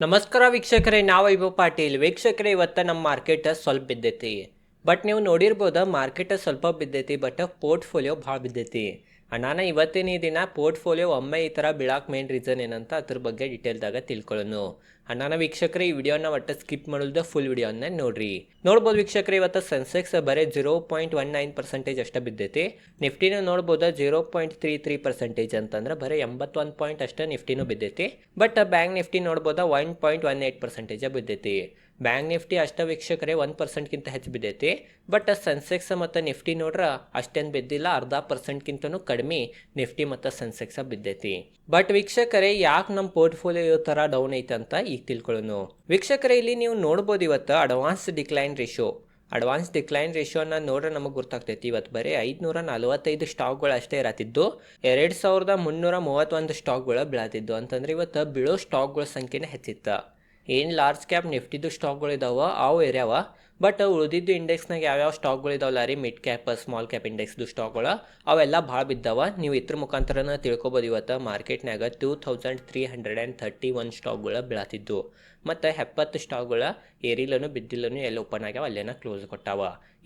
ನಮಸ್ಕಾರ ವೀಕ್ಷಕರೇ, ನಾವು ವೈಭವ್ ಪಾಟೀಲ್. ವೀಕ್ಷಕರೇ, ಇವತ್ತು ನಮ್ಮ ಮಾರ್ಕೆಟ್ ಸ್ವಲ್ಪ ಬಿದ್ದೈತಿ. ಬಟ್ ನೀವು ನೋಡಿರ್ಬೋದು ಮಾರ್ಕೆಟ್ ಸ್ವಲ್ಪ ಬಿದ್ದೈತಿ ಬಟ್ ಪೋರ್ಟ್ಫೋಲಿಯೋ ಭಾಳ ಬಿದ್ದೈತಿ. ಅಣ್ಣಾನ, ಇವತ್ತಿನ ಈ ದಿನ ಪೋರ್ಟ್ಫೋಲಿಯೋ ಒಮ್ಮೆ ಈ ಥರ ಬಿಳಾಕೆ ಮೇನ್ ರೀಸನ್ ಏನಂತ ಅದ್ರ ಬಗ್ಗೆ ಡೀಟೇಲ್ದಾಗ ತಿಳ್ಕೊಳ್ಳೋನು. ಅಣ್ಣನ, ವೀಕ್ಷಕರು, ಈ ವಿಡಿಯೋನ ಒಟ್ಟು ಸ್ಕಿಪ್ ಮಾಡೋದು ಫುಲ್ ವಿಡಿಯೋನ ನೋಡ್ರಿ. ನೋಡ್ಬೋದು ವೀಕ್ಷಕರ, ಇವತ್ತು ಸೆನ್ಸೆಕ್ಸ್ ಬರೀ zero point one nine percentage ಅಷ್ಟೇ ಬಿದ್ದೈತಿ. ನಿಫ್ಟಿನೂ ನೋಡ್ಬೋದು zero point three three percentage ಅಂತಂದ್ರೆ ಬರೀ ಎಂಬತ್ತೊಂದು ಪಾಯಿಂಟ್ ಅಷ್ಟೇ ನಿಫ್ಟಿನೂ ಬಿದ್ದೈತಿ. ಬಟ್ ಬ್ಯಾಂಕ್ ನಿಫ್ಟಿ ನೋಡ್ಬೋದು one point one eight percentage ಬಿದ್ದೈತಿ. Bank Nifty ಅಷ್ಟ ವೀಕ್ಷಕರೇ ಒಂದು ಪರ್ಸೆಂಟ್ಗಿಂತ ಹೆಚ್ಚು ಬಿದ್ದೈತಿ. ಬಟ್ ಸೆನ್ಸೆಕ್ಸ್ ಮತ್ತು ನಿಫ್ಟಿ ನೋಡ್ರ ಅಷ್ಟೇನು ಬಿದ್ದಿಲ್ಲ, ಅರ್ಧ ಪರ್ಸೆಂಟ್ಗಿಂತನೂ ಕಡಿಮೆ ನಿಫ್ಟಿ ಮತ್ತು ಸೆನ್ಸೆಕ್ಸ ಬಿದ್ದೈತಿ. ಬಟ್ ವೀಕ್ಷಕರೇ, ಯಾಕೆ ನಮ್ಮ ಪೋರ್ಟ್ಫೋಲಿಯೋ ಥರ ಡೌನ್ ಐತೆ ಅಂತ ಈಗ ತಿಳ್ಕೊಳ್ಳೋನು. ವೀಕ್ಷಕರೇ, ಇಲ್ಲಿ ನೀವು ನೋಡ್ಬೋದು ಇವತ್ತು advance decline ratio advance decline ರೇಷಿಯೋನ ನೋಡ್ರೆ ನಮಗೆ ಗೊತ್ತಾಗ್ತೈತಿ ಇವತ್ತು ಬರೀ ಐದುನೂರ ನಲವತ್ತೈದು ಸ್ಟಾಕ್ಗಳು ಅಷ್ಟೇ ಇರತ್ತಿದ್ದು. ಎರಡು ಸಾವಿರದ ಮುನ್ನೂರ ಮೂವತ್ತೊಂದು ಸ್ಟಾಕ್ಗಳು ಬೀಳತ್ತಿದ್ದು. ಅಂತಂದ್ರೆ ಇವತ್ತು ಬೀಳೋ ಸ್ಟಾಕ್ಗಳ ಸಂಖ್ಯೆನೇ ಹೆಚ್ಚಿತ್ತು. ಏನು ಲಾರ್ಜ್ ಕ್ಯಾಪ್ ನಿಫ್ಟಿದು ಸ್ಟಾಕ್ಗಳು ಇದಾವ ಅವು ಏರ್ಯಾವ ಬಟ್ ಉಳಿದಿದ್ದು ಇಂಡೆಕ್ಸ್ನಾಗ ಯಾವ್ಯಾವ ಸ್ಟಾಕ್ಗಳು ಇದಾವಲ್ಲ ರೀ ಮಿಡ್ ಕ್ಯಾಪ್ ಸ್ಮಾಲ್ ಕ್ಯಾಪ್ ಇಂಡೆಕ್ಸ್ದು ಸ್ಟಾಕ್ಗಳು ಅವೆಲ್ಲ ಭಾಳ ಬಿದ್ದಾವ. ನೀವು ಇದ್ರ ಮುಖಾಂತರನ ತಿಳ್ಕೊಬೋದು ಇವತ್ತು ಮಾರ್ಕೆಟ್ನಾಗ two thousand three hundred and thirty one ಸ್ಟಾಕ್ಗಳು ಬೀಳತ್ತಿದ್ದು ಮತ್ತು ಎಪ್ಪತ್ತು ಸ್ಟಾಕ್ಗಳ ಏರಿಲನು ಬಿದ್ದಿಲ್ಲನು ಎಲ್ಲ ಓಪನ್ ಆಗ್ಯಾವ, ಅಲ್ಲೇನ ಕ್ಲೋಸ್ ಕೊಟ್ಟಾವ.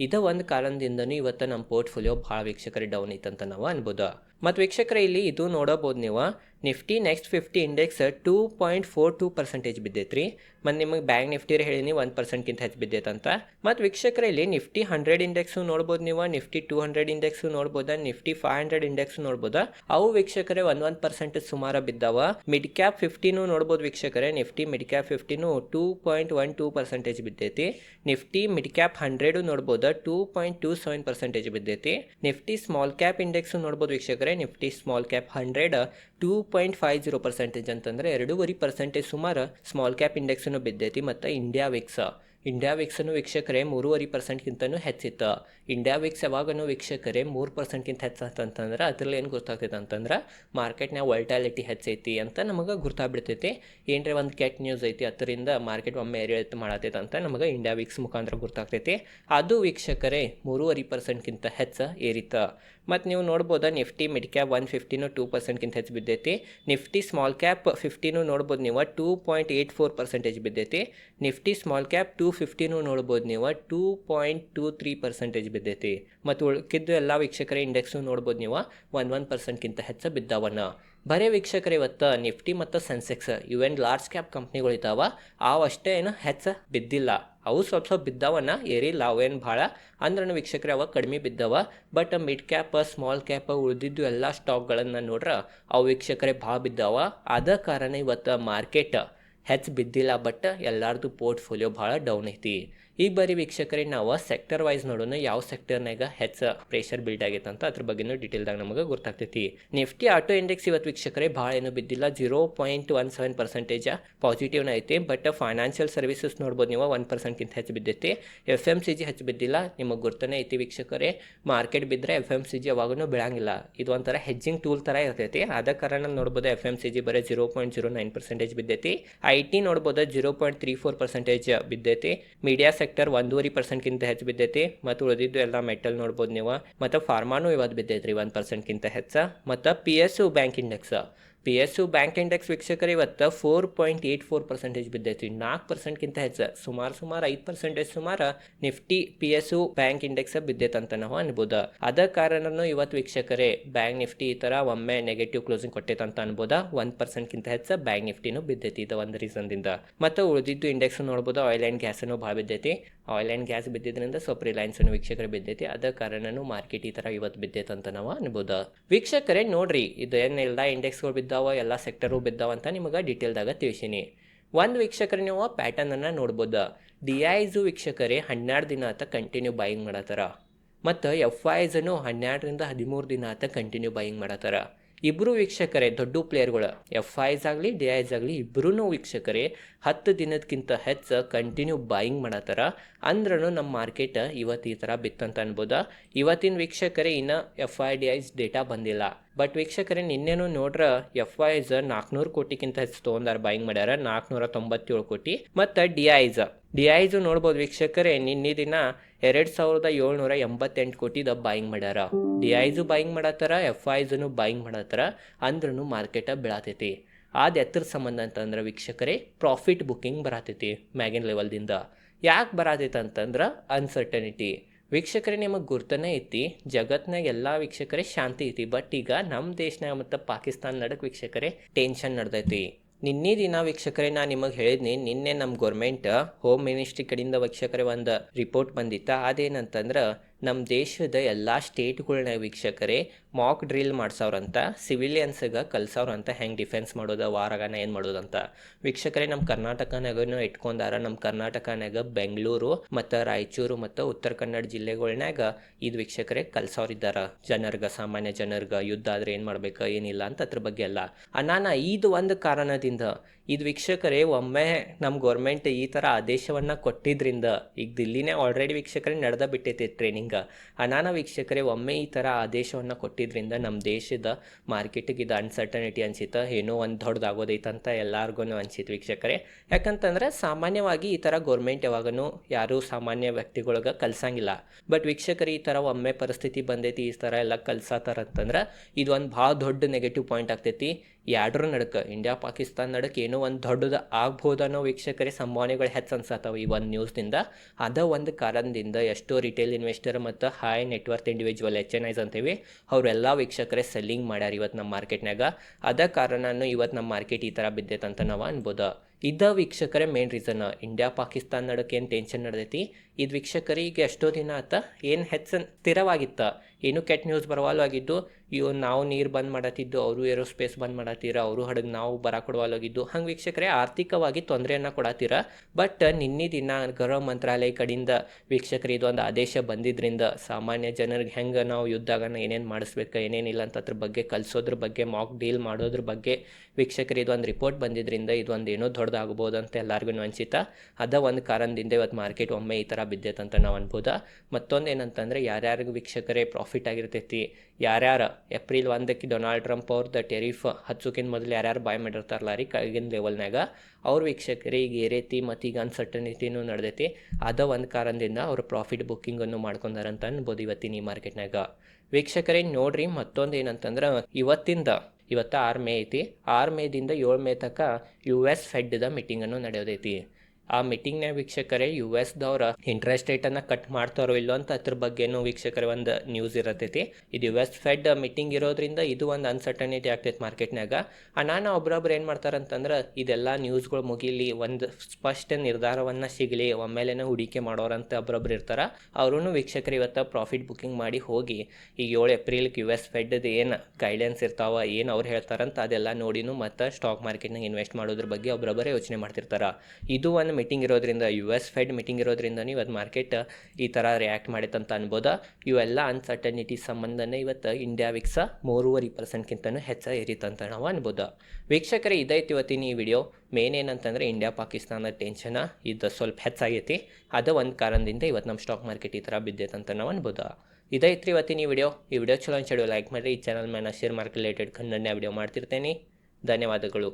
ಇದು ಒಂದು ಕಾರಣದಿಂದನೂ ಇವತ್ತು ನಮ್ಮ ಪೋರ್ಟ್ಫೋಲಿಯೋ ಭಾಳ ವೀಕ್ಷಕರು ಡೌನ್ ಇತ್ತಂತ ನಾವು ಅನ್ಬೋದು. ಮತ್ತು ವೀಕ್ಷಕರ, ಇಲ್ಲಿ ಇದು ನೋಡಬಹುದು ನೀವು Nifty next fifty index two point four two percentage ಬಿದ್ದೈತ್ರಿ. ಮತ್ತು ನಿಮಗೆ ಬ್ಯಾಂಕ್ ನಿಫ್ಟಿ ಹೇಳಿನಿ ಒಂದು ಪರ್ಸೆಂಟ್ಗಿಂತ ಹೆಚ್ಚು ಬಿದ್ದೈತಂತ. ಮತ್ತು ವೀಕ್ಷಕರೇ, ಇಲ್ಲಿ ನಿಫ್ಟಿ ಹಂಡ್ರೆಡ್ ಇಂಡೆಕ್ಸು ನೋಡ್ಬೋದು ನೀವು ನಿಫ್ಟಿ ಟೂ ಹಂಡ್ರೆಡ್ ಇಂಡೆಕ್ಸು ನೋಡ್ಬೋದಾ ನಿಫ್ಟಿ ಫೈವ್ ಹಂಡ್ರೆಡ್ ಇಂಡೆಕ್ಸ್ ನೋಡ್ಬೋದಾ. ಅವು ವೀಕ್ಷಕರೇ ಒಂದು ಒಂದು ಪರ್ಸೆಂಟ್ ಸುಮಾರು ಬಿದ್ದಾವ. ಮಿಡ್ ಕ್ಯಾಪ್ ಫಿಫ್ಟಿನೂ ನೋಡ್ಬೋದು ವೀಕ್ಷಕರೇ Nifty mid cap ಫಿಫ್ಟಿನೂ two point one two percentage ಬಿದ್ದೈತಿ. Nifty mid cap hundred ನೋಡ್ಬೋದು two point two seven percentage ಬಿದ್ದೈತಿ. Nifty small cap index ನೋಡ್ಬೋದು ವೀಕ್ಷಕರೇ Nifty small cap hundred two point five zero percentage ಅಂತಂದರೆ ಎರಡೂವರೆ percentage ಸುಮಾರು small cap ಇಂಡೆಕ್ಸನ್ನು ಬಿದ್ದೈತಿ ಮತ್ತು India Vicks India ವಿಕ್ಸನ್ನು ವೀಕ್ಷಕರೇ ಮೂರುವರೆ ಪರ್ಸೆಂಟ್ಗಿಂತನೂ ಹೆಚ್ಚಿತ್ತು. India Vicks ಯಾವಾಗನೂ ವೀಕ್ಷಕರೇ ಮೂರು ಪರ್ಸೆಂಟ್ಗಿಂತ ಹೆಚ್ಚಂತಂದ್ರೆ ಅದರಲ್ಲಿ ಏನು ಗೊತ್ತಾಗ್ತೈತೆ ಅಂತಂದ್ರೆ ಮಾರ್ಕೆಟ್ನಾಗ ವೈಟಾಲಿಟಿ ಹೆಚ್ಚೈತಿ ಅಂತ ನಮಗೆ ಗೊತ್ತಾಗ್ಬಿಡ್ತೈತಿ ಏನರೇ ಒಂದು ಕೆಟ್ಟ ನ್ಯೂಸ್ ಐತಿ, ಅದರಿಂದ ಮಾರ್ಕೆಟ್ ಒಮ್ಮೆ ಏರಿಳಿತ ಮಾಡತ್ತೈತೆ ಅಂತ ನಮಗೆ ಇಂಡಿಯಾ ವಿಕ್ಸ್ ಮುಖಾಂತರ ಗೊತ್ತಾಗ್ತೈತಿ ಅದು ವೀಕ್ಷಕರೇ ಮೂರುವರೆ ಪರ್ಸೆಂಟ್ಗಿಂತ ಹೆಚ್ಚು ಏರಿತ. ಮತ್ತು ನೀವು ನೋಡ್ಬೋದು ನಿಫ್ಟಿ ಮಿಡ್ ಕ್ಯಾಪ್ ಒನ್ ಫಿಫ್ಟಿನೂ ಟೂ ಪರ್ಸೆಂಟ್ಗಿಂತ ಹೆಚ್ಚು ಬಿದ್ದೈತಿ. ನಿಫ್ಟಿ ಸ್ಮಾಲ್ ಕ್ಯಾಪ್ ಫಿಫ್ಟಿನೂ ನೋಡ್ಬೋದು ನೀವು two point eight four percentage ಬಿದ್ದೈತಿ. Nifty small cap two ಫಿಫ್ಟಿನೂ ನೋಡ್ಬೋದು ನೀವು. Two point two three percentage ಬಿದ್ದೈತಿ. ಮತ್ತು ಉಳ್ಕಿದ್ದು ಎಲ್ಲ ವೀಕ್ಷಕರ ಇಂಡೆಕ್ಸು ನೋಡ್ಬೋದು ನೀವು. ಒನ್ ಒನ್ ಪರ್ಸೆಂಟ್ಗಿಂತ ಹೆಚ್ಚು ಬಿದ್ದಾವನ್ನ. ಬರೇ ವೀಕ್ಷಕರು ಇವತ್ತು ನಿಫ್ಟಿ ಮತ್ತು ಸೆನ್ಸೆಕ್ಸ್ ಇವೇನು ಲಾರ್ಜ್ ಕ್ಯಾಪ್ ಕಂಪ್ನಿಗಳು ಇದ್ದಾವ. ಅವು ಅಷ್ಟೇ ಏನು ಹೆಚ್ಚು ಬಿದ್ದಿಲ್ಲ. ಅವು ಸ್ವಲ್ಪ ಸ್ವಲ್ಪ ಬಿದ್ದಾವನ್ನ ಏರಿಲ್ಲ. ಅವೇನು ಭಾಳ ಅಂದ್ರೆ ವೀಕ್ಷಕರೇ ಅವ ಕಡಿಮೆ ಬಿದ್ದಾವ. But mid cap small cap ಉಳಿದಿದ್ದು ಎಲ್ಲ ಸ್ಟಾಕ್ಗಳನ್ನು ನೋಡ್ರೆ ಅವು ವೀಕ್ಷಕರೇ ಭಾಳ ಬಿದ್ದಾವ. ಅದ ಕಾರಣ ಇವತ್ತು ಮಾರ್ಕೆಟ್ ಹೆಚ್ಚು ಬಿದ್ದಿಲ್ಲ ಬಟ್ ಎಲ್ಲರದು ಪೋರ್ಟ್ಫೋಲಿಯೋ ಭಾಳ ಡೌನ್ ಐತಿ. ಈಗ ಬರೀ ವೀಕ್ಷಕರೇ, ನಾವು ಸೆಕ್ಟರ್ ವೈಸ್ ನೋಡೋಣ, ಯಾವ ಸೆಕ್ಟರ್ನಾಗ ಹೆಚ್ಚು ಪ್ರೆಷರ್ ಬಿಲ್ಡ್ ಆಗೈತೆ ಅಂತ ಅದ್ರ ಬಗ್ಗೆನೂ ಡೀಟೇಲ್ದಾಗ ನಮಗೆ ಗೊತ್ತಾಗ್ತೈತಿ. ನಿಫ್ಟಿ ಆಟೋ ಇಂಡೆಕ್ಸ್ ಇವತ್ತು ವೀಕ್ಷಕರೇ, ಭಾಳ ಏನು ಬಿದ್ದಿಲ್ಲ zero point one seven percentage ಪಾಸಿಟಿವ್ನ ಐತಿ ಬಟ್ ಫೈನಾನ್ಷಿಯಲ್ ಸರ್ವಿಸಸ್ ನೋಡ್ಬೋದು ನೀವು ಒನ್ ಪರ್ಸೆಂಟ್ಗಿಂತ ಹೆಚ್ಚು ಬಿದ್ದೈತಿ. ಎಫ್ ಎಂ ಸಿ ಜಿ ಹೆಚ್ಚು ಬಿದ್ದಿಲ್ಲ, ನಿಮಗೆ ಗುರ್ತನೇ ಐತಿ ವೀಕ್ಷಕರೇ. ಮಾರ್ಕೆಟ್ ಬಿದ್ದರೆ ಎಫ್ ಎಂ ಸಿ ಜಿ ಯಾವಾಗೂ ಬೆಳಂಗಿಲ್ಲ. ಇದು ಒಂಥರ ಹೆಜ್ಜಿಂಗ್ ಟೂಲ್ ಥರ ಇರ್ತೈತಿ. ಆದ ಕಾರಣ ನೋಡ್ಬೋದು ಎಫ್ ಎಂ ಸಿ ಜಿ ಬರೀ zero point zero nine percentage ಬಿದ್ದೈತಿ. I T ನೋಡ್ಬೋದು zero point three four percentage ಬಿದ್ದೈತಿ. Media sector ಒಂದೂವರೆ ಪರ್ಸೆಂಟ್ಗಿಂತ ಹೆಚ್ಚು ಬಿದ್ದೈತಿ. ಮತ್ತು ಉಳಿದಿದ್ದು ಎಲ್ಲ ಮೆಟಲ್ ನೋಡ್ಬೋದು ನೀವು. ಮತ್ತು ಫಾರ್ಮಾನು ಇವತ್ತು ಬಿದ್ದೈತ್ರಿ ಒಂದು ಪರ್ಸೆಂಟ್ಗಿಂತ ಹೆಚ್ಚು. ಮತ್ತು P S bank index P S U bank index ವೀಕ್ಷಕರು ಇವತ್ತು four point eight four percentage ಬಿದ್ದೈತಿ. ನಾಲ್ಕು ಪರ್ಸೆಂಟ್ಗಿಂತ ಹೆಚ್ಚು, ಸುಮಾರು ಸುಮಾರು ಐದು ಪರ್ಸೆಂಟೇಜ್ ಸುಮಾರು Nifty P S U bank index ಬಿದ್ದೈತಂತ ನಾವು ಅನ್ಬೋದು. ಅದ ಕಾರಣನೂ ಇವತ್ತು ವೀಕ್ಷಕರೇ ಬ್ಯಾಂಕ್ ನಿಫ್ಟಿ ಈ ಥರ ಒಮ್ಮೆ ನೆಗೆಟಿವ್ ಕ್ಲೋಸಿಂಗ್ ಕೊಟ್ಟೈತೆ ಅಂತ ಅನ್ಬೋದು. ಒಂದು ಪರ್ಸೆಂಟ್ಗಿಂತ ಹೆಚ್ಚು ಬ್ಯಾಂಕ್ ನಿಫ್ಟಿನೂ ಬಿದ್ದೈತಿ ಇದು ಒಂದು ರೀಸನ್ದಿಂದ ಮತ್ತು ಉಳಿದಿದ್ದು ಇಂಡೆಕ್ಸ್ ನೋಡ್ಬೋದು ಆಯಿಲ್ ಆ್ಯಂಡ್ ಗ್ಯಾಸನ್ನು ಭಾಳ ಬಿದ್ದೈತಿ. ಆಯಿಲ್ ಆ್ಯಂಡ್ ಗ್ಯಾಸ್ ಬಿದ್ದಿದ್ರಿಂದ ಸ್ವಲ್ಪ ರಿಲಯನ್ಸನ್ನು ವೀಕ್ಷಕರು ಬಿದ್ದೈತಿ. ಅದ ಕಾರಣನೂ ಮಾರ್ಕೆಟ್ ಈ ಥರ ಇವತ್ತು ಬಿದ್ದೈತೆ ಅಂತ ನಾವು ಅನ್ಬೋದು. ವೀಕ್ಷಕರೇ, ನೋಡ್ರಿ, ಇದು ಏನಿಲ್ಲ ಇಂಡೆಕ್ಸ್ಗಳು ಬಿದ್ದಾವ, ಎಲ್ಲ ಸೆಕ್ಟರು ಬಿದ್ದಾವ ಅಂತ ನಿಮಗೆ ಡೀಟೇಲ್ದಾಗ ತಿಳಿಸೀನಿ. ಒಂದು ವೀಕ್ಷಕರು ನೀವು ಪ್ಯಾಟರ್ನನ್ನು ನೋಡ್ಬೋದು? ಡಿ ಐಸು ವೀಕ್ಷಕರೇ ಹನ್ನೆರಡು ದಿನ ಆತ ಕಂಟಿನ್ಯೂ ಬೈಯಿಂಗ್ ಮಾಡತ್ತಾರ ಮತ್ತು ಎಫ್ ಐಸನು ಹನ್ನೆರಡರಿಂದ ಹದಿಮೂರು ದಿನ ಆತ ಕಂಟಿನ್ಯೂ ಬೈಯಿಂಗ್ ಮಾಡತ್ತಾರ ಇಬ್ಬರು ವೀಕ್ಷಕರೇ, ದೊಡ್ಡ ಪ್ಲೇಯರ್ಗಳು ಎಫ್ ಐಸ್ ಆಗಲಿ ಡಿ ಐಸ್ ಆಗಲಿ ಇಬ್ಬರೂ ವೀಕ್ಷಕರೇ, ಹತ್ತು ದಿನದಕ್ಕಿಂತ ಹೆಚ್ಚು ಕಂಟಿನ್ಯೂ ಬಾಯಿಂಗ್ ಮಾಡತ್ತಾರ. ಅಂದ್ರೂ ನಮ್ಮ ಮಾರ್ಕೆಟ್ ಇವತ್ತು ಈ ಥರ ಬಿತ್ತಂತ ಅನ್ಬೋದ. ಇವತ್ತಿನ ವೀಕ್ಷಕರೇ ಇನ್ನು F I D Is data ಬಂದಿಲ್ಲ. ಬಟ್ ವೀಕ್ಷಕರೇ, ನಿನ್ನೆನೂ ನೋಡ್ರ ಎಫ್ ಐಸ್ ನಾಲ್ಕುನೂರು ಕೋಟಿಗಿಂತ ಹೆಚ್ಚು ತೊಗೊಂಡಾರ ಬಾಯಿಂಗ್ ಮಾಡ್ಯಾರ ನಾಲ್ಕುನೂರ ತೊಂಬತ್ತೇಳು ಕೋಟಿ. ಮತ್ತು ಡಿ ಐಸ್ ಡಿ ಐಸು ನೋಡ್ಬೋದು ವೀಕ್ಷಕರೇ, ನಿನ್ನೆ ದಿನ ಎರಡು ಸಾವಿರದ ಏಳ್ನೂರ ಎಂಬತ್ತೆಂಟು ಕೋಟಿದ ಬಾಯಿಂಗ್ ಮಾಡ್ಯಾರ ಡಿ ಐಸು ಬಾಯಿಂಗ್ ಮಾಡತ್ತಾರ ಎಫ್ ಐಸನು ಬಾಯಿಂಗ್ ಮಾಡತ್ತಾರ ಅಂದ್ರೂ ಮಾರ್ಕೆಟ ಬೀಳತೈತಿ. ಅದು ಎತ್ತರ ಸಂಬಂಧ ಅಂತಂದ್ರೆ ವೀಕ್ಷಕರೇ ಪ್ರಾಫಿಟ್ ಬುಕ್ಕಿಂಗ್ ಬರತೈತಿ ಮ್ಯಾಗಿನ್ ಲೆವೆಲ್ದಿಂದ ಯಾಕೆ ಬರತೈತೆ ಅಂತಂದ್ರೆ ಅನ್ಸರ್ಟನಿಟಿ ವೀಕ್ಷಕರೇ, ನಿಮಗೆ ಗುರ್ತನೇ ಐತಿ ಜಗತ್ನಾಗ ಎಲ್ಲ ವೀಕ್ಷಕರೇ ಶಾಂತಿ ಐತಿ ಬಟ್ ಈಗ ನಮ್ಮ ದೇಶನಾಗ ಮತ್ತು ಪಾಕಿಸ್ತಾನ ನಡಕ್ಕೆ ವೀಕ್ಷಕರೇ ಟೆನ್ಷನ್ ನಡೆದೈತಿ. ನಿನ್ನೆ ದಿನ ವೀಕ್ಷಕರೇ ನಾನು ನಿಮಗೆ ಹೇಳಿದ್ನಿ, ನಿನ್ನೆ ನಮ್ಮ ಗೌರ್ಮೆಂಟ್ ಹೋಮ್ ಮಿನಿಸ್ಟ್ರಿ ಕಡೆಯಿಂದ ವೀಕ್ಷಕರೇ ಒಂದು ರಿಪೋರ್ಟ್ ಬಂದಿತ್ತು, ಅದೇನಂತಂದ್ರೆ ನಮ್ಮ ದೇಶದ ಎಲ್ಲ ಸ್ಟೇಟ್ಗಳ್ನ ವೀಕ್ಷಕರೇ ಮಾಕ್ ಡ್ರಿಲ್ ಮಾಡ್ಸೋರಂತ ಸಿವಿಲಿಯನ್ಸ್ಗೆ ಕಲ್ಸೋರಂತ ಹೆಂಗೆ ಡಿಫೆನ್ಸ್ ಮಾಡೋದು, ವಾರಗಾನ ಏನು ಮಾಡೋದಂತ. ವೀಕ್ಷಕರೇ ನಮ್ಮ ಕರ್ನಾಟಕನಾಗೂ ಇಟ್ಕೊಂಡಾರ ನಮ್ಮ ಕರ್ನಾಟಕನಾಗ ಬೆಂಗಳೂರು ಮತ್ತು ರಾಯಚೂರು ಮತ್ತು ಉತ್ತರ ಕನ್ನಡ ಜಿಲ್ಲೆಗಳ್ನಾಗ ಇದು ವೀಕ್ಷಕರೇ ಕಲ್ಸೋರಿದ್ದಾರ ಜನರ್ಗ, ಸಾಮಾನ್ಯ ಜನರ್ಗ, ಯುದ್ಧ ಆದ್ರೆ ಏನು ಮಾಡ್ಬೇಕು, ಏನಿಲ್ಲ ಅಂತ ಅದ್ರ ಬಗ್ಗೆ ಎಲ್ಲ ನಾನು ಇದು ಒಂದು ಕಾರಣದಿಂದ ಇದು ವೀಕ್ಷಕರೇ, ಒಮ್ಮೆ ನಮ್ಮ ಗೌರ್ಮೆಂಟ್ ಈ ಥರ ಆದೇಶವನ್ನು ಕೊಟ್ಟಿದ್ರಿಂದ, ಈಗ ದಿಲ್ಲಿನೇ ಆಲ್ರೆಡಿ ವೀಕ್ಷಕರೇ ನಡೆದ ಬಿಟ್ಟೈತೆ ಟ್ರೈನಿಂಗ್ ಅನಾನ ವೀಕ್ಷಕರೇ, ಒಮ್ಮೆ ಈ ಥರ ಆದೇಶವನ್ನು ಕೊಟ್ಟಿದ್ರಿಂದ ನಮ್ಮ ದೇಶದ ಮಾರ್ಕೆಟಿಗೆ ಇದು ಅನ್ಸರ್ಟನಿಟಿ ಅನ್ಸಿತ್ತು ಏನೋ ಒಂದು ಅಂತ ಎಲ್ಲಾರ್ಗು ಅನ್ಸಿತ್ತು ವೀಕ್ಷಕರೇ. ಯಾಕಂತಂದ್ರೆ, ಸಾಮಾನ್ಯವಾಗಿ ಈ ಥರ ಗೌರ್ಮೆಂಟ್ ಯಾವಾಗನೂ ಯಾರೂ ಸಾಮಾನ್ಯ ವ್ಯಕ್ತಿಗಳಿಗೆ ಕಲ್ಸಂಗಿಲ್ಲ. ಬಟ್ ವೀಕ್ಷಕರು, ಈ ಥರ ಒಮ್ಮೆ ಪರಿಸ್ಥಿತಿ ಬಂದೈತಿ, ಈ ಥರ ಎಲ್ಲ ಕಲ್ಸಾತರ ಅಂತಂದ್ರೆ ಇದು ಒಂದು ಭಾಳ ದೊಡ್ಡ ನೆಗೆಟಿವ್ ಪಾಯಿಂಟ್ ಆಗ್ತೈತಿ. ಎರಡರ ನಡಕ, ಇಂಡಿಯಾ, ಪಾಕಿಸ್ತಾನ ನಡಕ ಏನೋ ಒಂದು ದೊಡ್ಡದು ಆಗ್ಬೋದನ್ನೋ ವೀಕ್ಷಕರೇ ಸಂಭಾವನೆಗಳು ಹೆಚ್ಚು ಅನ್ಸತ್ತವ ಈ ಒಂದು ನ್ಯೂಸ್ದಿಂದ ಅದ ಒಂದು ಕಾರಣದಿಂದ ಎಷ್ಟೋ ರಿಟೇಲ್ ಇನ್ವೆಸ್ಟರ್ ಮತ್ತು high net worth individual H N Is ಅಂತೀವಿ, ಅವರೆಲ್ಲ ವೀಕ್ಷಕರೇ ಸೆಲ್ಲಿಂಗ್ ಮಾಡ್ಯಾರ ಇವತ್ತು ನಮ್ಮ ಮಾರ್ಕೆಟ್ನಾಗ ಅದ ಕಾರಣನೂ ಇವತ್ತು ನಮ್ಮ ಮಾರ್ಕೆಟ್ ಈ ಥರ ಬಿದ್ದೈತೆ ಅಂತ ನಾವು ಅನ್ಬೋದು. ಇದ ವೀಕ್ಷಕರೇ ಮೇನ್ ರೀಸನ್ ಇಂಡಿಯಾ, ಪಾಕಿಸ್ತಾನ ನಡಕ್ಕೆ ಏನು ಟೆನ್ಷನ್ ನಡೆದೈತಿ? ಇದು ವೀಕ್ಷಕರಿಗೆ ಎಷ್ಟೋ ದಿನ ಆತ ಏನು ಹೆಚ್ಚು ಸ್ಥಿರವಾಗಿತ್ತ. ಏನು ಕೆಟ್ಟ ನ್ಯೂಸ್ ಬರವಾಲಾಗಿದ್ದು ಇವು ನಾವು ನೀರು ಬಂದ್ ಮಾಡತ್ತಿದ್ದು, ಅವರು ಏರೋಸ್ಪೇಸ್ ಬಂದ್ ಮಾಡತ್ತೀರ, ಅವರು ಹಡಗ್ ನಾವು ಬರ ಕೊಡವಾಲಾಗಿದ್ದು ಹಂಗೆ ವೀಕ್ಷಕರೇ, ಆರ್ಥಿಕವಾಗಿ ತೊಂದರೆಯನ್ನು ಕೊಡತ್ತೀರ. ಬಟ್ ನಿನ್ನೆ ದಿನ ಗೃಹ ಮಂತ್ರಾಲಯ ಕಡೆಯಿಂದ ವೀಕ್ಷಕರು, ಇದೊಂದು ಆದೇಶ ಬಂದಿದ್ರಿಂದ ಸಾಮಾನ್ಯ ಜನರಿಗೆ ಹೆಂಗೆ ನಾವು ಯುದ್ಧಾಗನ ಏನೇನು ಮಾಡಿಸ್ಬೇಕು ಏನೇನಿಲ್ಲ ಅಂತ ಅದ್ರ ಬಗ್ಗೆ ಕಲಿಸೋದ್ರ ಬಗ್ಗೆ ಮಾಕ್ ಡೀಲ್ ಮಾಡೋದ್ರ ಬಗ್ಗೆ ವೀಕ್ಷಕರು, ಇದೊಂದು ರಿಪೋರ್ಟ್ ಬಂದಿದ್ರಿಂದ ಇದೊಂದು ಏನೋ ದೊಡ್ಡದಾಗ್ಬೋದು ಅಂತ ಎಲ್ಲರಿಗೂ ಅನ್ಸಿತ ಅದ ಒಂದು ಕಾರಣದಿಂದ ಇವತ್ತು ಮಾರ್ಕೆಟ್ ಒಮ್ಮೆ ಈ ಥರ ಬಿದ್ದೈತೆ ಅಂತ ನಾವು ಅನ್ಬೋದಾ? ಮತ್ತೊಂದು ಏನಂತಂದರೆ ಯಾರ್ಯಾರಿಗೆ ವೀಕ್ಷಕರೇ ಪ್ರಾಫಿಟ್ ಆಗಿರ್ತೈತಿ, ಯಾರ್ಯಾರು ಏಪ್ರಿಲ್ ಒಂದಕ್ಕೆ ಡೊನಾಲ್ಡ್ ಟ್ರಂಪ್ ಅವ್ರದ್ದು ಟೆರಿಫ್ ಹಚ್ಚೋಕಿನ ಮೊದಲು ಯಾರ್ಯಾರು ಬಾಯ್ ಮಾಡಿರ್ತಾರಲ್ಲ ರೀ ಕೆಳಗಿನ ಲೆವೆಲ್ನಾಗ ಅವ್ರ ವೀಕ್ಷಕರಿಗೆ ಈ ರೀತಿ ಮತ್ತು ಈಗ ಅನ್ಸರ್ಟನಿಟಿನೂ ನಡೆದೈತಿ, ಅದ ಒಂದು ಕಾರಣದಿಂದ ಅವರು ಪ್ರಾಫಿಟ್ ಬುಕ್ಕಿಂಗನ್ನು ಮಾಡ್ಕೊಂಡಾರಂತ ಅನ್ಬೋದು ಇವತ್ತಿನ ಈ ಮಾರ್ಕೆಟ್ನಾಗ ವೀಕ್ಷಕರೇ, ನೋಡ್ರಿ ಮತ್ತೊಂದು ಏನಂತಂದ್ರೆ ಇವತ್ತಿಂದ, ಇವತ್ತು ಆರು ಮೇ ಐತಿ, ಆರು ಮೇದಿಂದ ಏಳು ಮೇ ತನಕ ಯು ಎಸ್ ಫೆಡ್ದ ಮೀಟಿಂಗನ್ನು ನಡೆಯೋದೈತಿ. ಆ ಮೀಟಿಂಗ್ನಾಗ ವೀಕ್ಷಕರೇ ಯು ಎಸ್ದವ್ರ ಇಂಟ್ರೆಸ್ಟ್ ರೇಟನ್ನು ಕಟ್ ಮಾಡ್ತಾರೋ ಇಲ್ಲೋ ಅಂತ ಅದ್ರ ಬಗ್ಗೆನೂ ವೀಕ್ಷಕರ ಒಂದು ನ್ಯೂಸ್ ಇರತೈತಿ. ಇದು ಯು ಎಸ್ ಫೆಡ್ ಮೀಟಿಂಗ್ ಇರೋದ್ರಿಂದ ಇದು ಒಂದು ಅನ್ಸರ್ಟನಿಟಿ ಆಗ್ತೈತಿ ಮಾರ್ಕೆಟ್ನಾಗ ನಾನು ಒಬ್ರೊಬ್ರು ಏನು ಮಾಡ್ತಾರಂತಂದ್ರೆ, ಇದೆಲ್ಲ ನ್ಯೂಸ್ಗಳು ಮುಗಿಲಿ, ಒಂದು ಸ್ಪಷ್ಟ ನಿರ್ಧಾರವನ್ನು ಸಿಗಲಿ ಒಮ್ಮೆಲೆ ಹೂಡಿಕೆ ಮಾಡೋರಂತ ಒಬ್ರೊಬ್ರು ಇರ್ತಾರೆ. ಅವ್ರೂ ವೀಕ್ಷಕರು ಇವತ್ತು ಪ್ರಾಫಿಟ್ ಬುಕ್ಕಿಂಗ್ ಮಾಡಿ ಹೋಗಿ ಈಗ ಏಳು ಏಪ್ರಿಲ್ಗೆ ಯು ಎಸ್ ಫೆಡ್ದು ಏನು ಗೈಡೆನ್ಸ್ ಇರ್ತಾವ, ಏನು ಅವ್ರು ಹೇಳ್ತಾರಂತ ಅದೆಲ್ಲ ನೋಡಿನೂ ಮತ್ತು ಸ್ಟಾಕ್ ಮಾರ್ಕೆಟ್ನಾಗ ಇನ್ವೆಸ್ಟ್ ಮಾಡೋದ್ರ ಬಗ್ಗೆ ಒಬ್ರೊಬ್ಬರೇ ಯೋಚನೆ ಮಾಡ್ತಿರ್ತಾರೆ. ಇದು ಒಂದು ಮೀಟಿಂಗ್ ಇರೋದ್ರಿಂದ ಯು ಎಸ್ ಫೆಡ್ ಮೀಟಿಂಗ್ ಇರೋದ್ರಿಂದ ಇವತ್ತು ಮಾರ್ಕೆಟ್ ಈ ಥರ ರಿಯಾಕ್ಟ್ ಮಾಡಿತ್ತು ಅಂತ ಅನ್ಬೋದು. ಇವೆಲ್ಲ ಅನ್ಸರ್ಟನಿಟಿ ಸಂಬಂಧನೇ ಇವತ್ತು ಇಂಡಿಯಾ ವಿಕ್ಸ ಮೂರುವರೆ ಪರ್ಸೆಂಟ್ಗಿಂತನೂ ಹೆಚ್ಚು ಏರಿತಂತ ನಾವು ಅನ್ಬೋದು. ವೀಕ್ಷಕರೇ, ಇದೈತಿ ಇವತ್ತಿನ ಈ ವಿಡಿಯೋ ಮೇನ್ ಏನಂತಂದರೆ ಇಂಡಿಯಾ ಪಾಕಿಸ್ತಾನದ ಟೆನ್ಷನ ಇದು ಸ್ವಲ್ಪ ಹೆಚ್ಚಾಗೈತಿ ಅದು ಒಂದು ಕಾರಣದಿಂದ ಇವತ್ತು ನಮ್ಮ ಸ್ಟಾಕ್ ಮಾರ್ಕೆಟ್ ಈ ಥರ ಬಿದ್ದೈತೆ ಅಂತ ನಾವು ಅನ್ಬೋದು. ಇದೈತ್ರಿ ಇವತ್ತಿನ ಈ ವಿಡಿಯೋ ಈ ವಿಡಿಯೋ ಚಲೋ ಅನ್ಸಿಡಿಯೋ ಲೈಕ್ ಮಾಡಿರಿ. ಈ ಚಾನಲ್ ಮೇಲೆ ಶೇರ್ ಮಾರ್ಕೆಟ್ ರಿಲೇಟೆಡ್ ಕನ್ನಡನೇ ವಿಡಿಯೋ ಮಾಡ್ತಿರ್ತೇನೆ. ಧನ್ಯವಾದಗಳು.